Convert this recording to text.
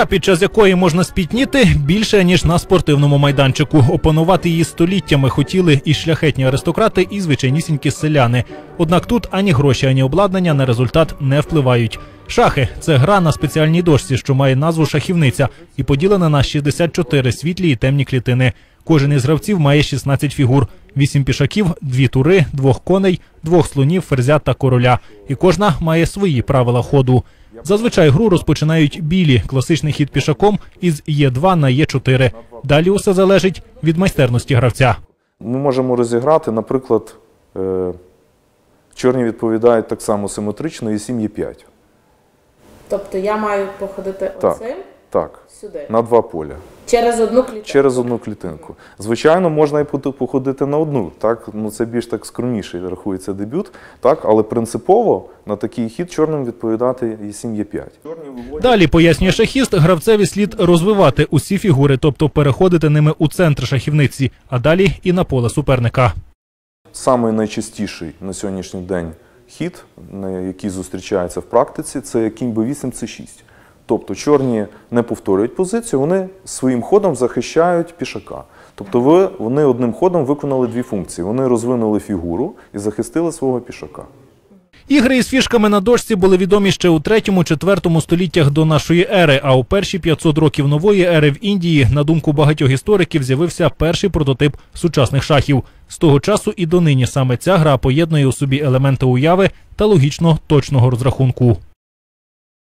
Гра, під час якої можна спітніти більше ніж на спортивному майданчику. Опанувати її століттями хотіли і шляхетні аристократи, і звичайнісінькі селяни. Однак тут ані гроші, ані обладнання на результат не впливають. Шахи це гра на спеціальній дошці, що має назву шахівниця, і поділена на 64 світлі і темні клітини. Кожен із гравців має 16 фігур: 8 пішаків, 2 тури, двох коней, двох слонів, ферзя та короля. І кожна має свої правила ходу. Зазвичай гру розпочинають білі, класичний хід пішаком із Е2 на Е4. Далі усе залежить від майстерності гравця. Ми можемо розіграти, наприклад, е, чорні відповідають так само симетрично і 7 є 5. Тобто я маю походити Так. оцим Так, сюди. на два поля. Через одну клітину. Через одну клітинку. Звичайно, можна і походити на одну. Так? Ну, це більш так скромніший рахується дебют. Так? Але принципово на такий хід чорним відповідати і 7 є 5. Далі пояснює шахіст, гравцеві слід розвивати усі фігури, тобто переходити ними у центр шахівниці, а далі і на поле суперника. Самий найчастіший на сьогоднішній день хід, на який зустрічається в практиці, це кінь b8 c 6 Тобто чорні не повторюють позицію, вони своїм ходом захищають пішака. Тобто ви, вони одним ходом виконали дві функції. Вони розвинули фігуру і захистили свого пішака. Ігри із фішками на дошці були відомі ще у 3-4 століттях до нашої ери. А у перші 500 років нової ери в Індії, на думку багатьох істориків, з'явився перший прототип сучасних шахів. З того часу і донині саме ця гра поєднує у собі елементи уяви та логічно точного розрахунку.